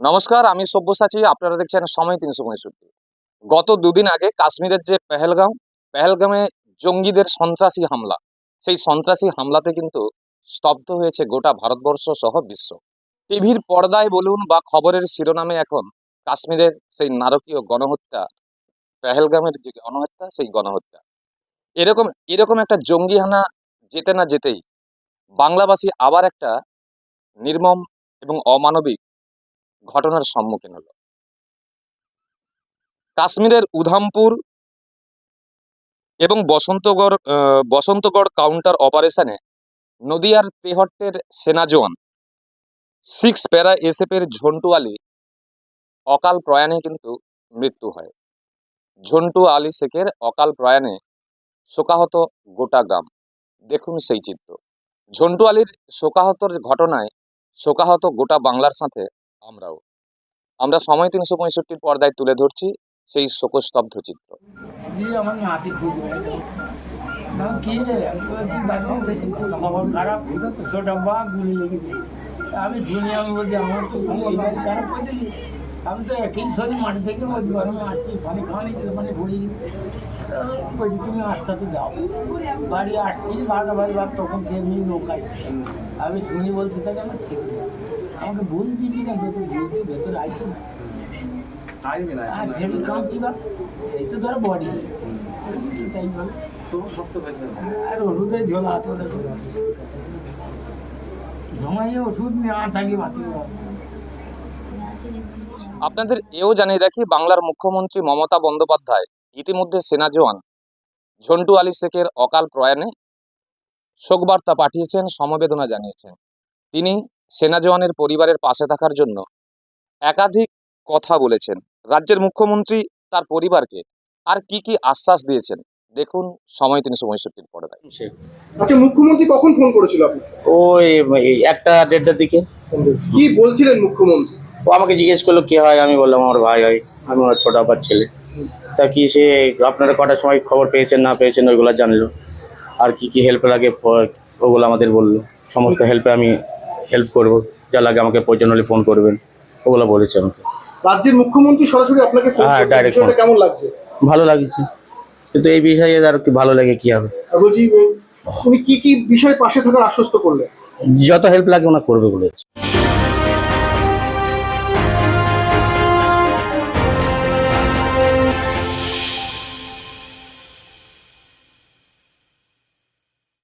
নমস্কার, আমি সব্যসাচী, আপনারা দেখছেন সময় তিনশো পঁয়ষট্টি। গত দুদিন আগে কাশ্মীরের যে পেহেলগাঁও পেহেলগামে জঙ্গিদের সন্ত্রাসী হামলা। সেই সন্ত্রাসী হামলাতে কিন্তু স্তব্ধ হয়েছে গোটা ভারতবর্ষ সহ বিশ্ব। টিভির পর্দায় বলুন বা খবরের শিরোনামে এখন কাশ্মীরের সেই নারকীয় গণহত্যা, পেহেলগামের যে গণহত্যা, সেই গণহত্যা। এরকম এরকম একটা জঙ্গি হানা যেতে না যেতেই বাংলাবাসী আবার একটা নির্মম এবং অমানবিক ঘটনার সম্মুখীন হলো। কাশ্মীরের উধামপুর এবং বসন্তগড় বসন্তগড় কাউন্টার অপারেশনে নদিয়ার তেহট্টের সেনা জোয়ান সিক্স প্যারা এসএফের ঝন্টু আলী অকাল প্রয়াণে কিন্তু মৃত্যু হয়। ঝন্টু আলী শেখের অকাল প্রয়াণে শোকাহত গোটা গ্রাম। দেখুন সেই চিত্র। ঝন্টু আলীর শোকাহতর ঘটনায় শোকাহত গোটা বাংলার সাথে আমরাও। আমরা সময় তিনশো পঁয়ষট্টির পর্দায় তুলে ধরছি সেই শোকস্তব্ধ চিত্র। আমি বলছি, আমার তো খারাপ করে দিলি। আমি তো একই শরীর মাটি থেকে বলছি গরমে আসছি পানি খাওয়ানি মানে ঘুরি বলছি তুমি আসতে তো যাও। বাড়ি আসছি বারোটা বাড়ি বার তখন তেমনি নৌকা আসছে। আমি শুনি বলছি তাকে আমার ছেড়ে আমাকে বুঝ দিচ্ছি না যত বুঝবি ভেতরে আসছি না। আর সেটা কাঁপছি বা এই তো ধরো বডি। তাই বল। আর ওষুধের ঝোলা হাতে সময়ে ওষুধ নেওয়া থাকি মাতি আপনাদের এও জানিয়ে রাখি বাংলার মুখ্যমন্ত্রী মমতা বন্দ্যোপাধ্যায় ইতিমধ্যে সেনা জওয়ান। ঝন্টু আলী শেখের অকাল প্রয়াণে শোকবার্তা পাঠিয়েছেন সমবেদনা জানিয়েছেন। তিনি সেনা জওয়ানের পরিবারের পাশে থাকার জন্য একাধিক কথা বলেছেন। রাজ্যের মুখ্যমন্ত্রী তার পরিবারকে আর কি কি আশ্বাস দিয়েছেন দেখুন সময় তিনি সময় তিনশো পঁয়ষট্টির পর্দায় আচ্ছা মুখ্যমন্ত্রী কখন ফোন করেছিল আপনি ওই একটা দেড়টার দিকে। কি বলছিলেন মুখ্যমন্ত্রী? ও আমাকে জিজ্ঞেস করল কে হয়? আমি বললাম আমার ভাই হয়। আমি আমার ছোট আপার ছেলে। তা কি সে আপনারা কটার সময় খবর পেয়েছেন না পেয়েছেন ওইগুলো জানলো। আর কি কি হেল্প লাগে ওগুলো আমাদের বলল। সমস্ত হেল্পে আমি হেল্প করব। যা লাগে আমাকে প্রয়োজন হলে ফোন করবেন। ওগুলো বলেছে আমাকে। রাজ্যের মুখ্যমন্ত্রী সরাসরি আপনাকে হ্যাঁ, phone। কেমন লাগছে? ভালো লাগছে। কিন্তু এই বিষয়ে আর কি ভালো লাগে কি হবে? বলছি উনি কি কি বিষয় পাশে থাকার আশ্বস্ত করলেন? যত হেল্প লাগে ওনা করবে বলেছে।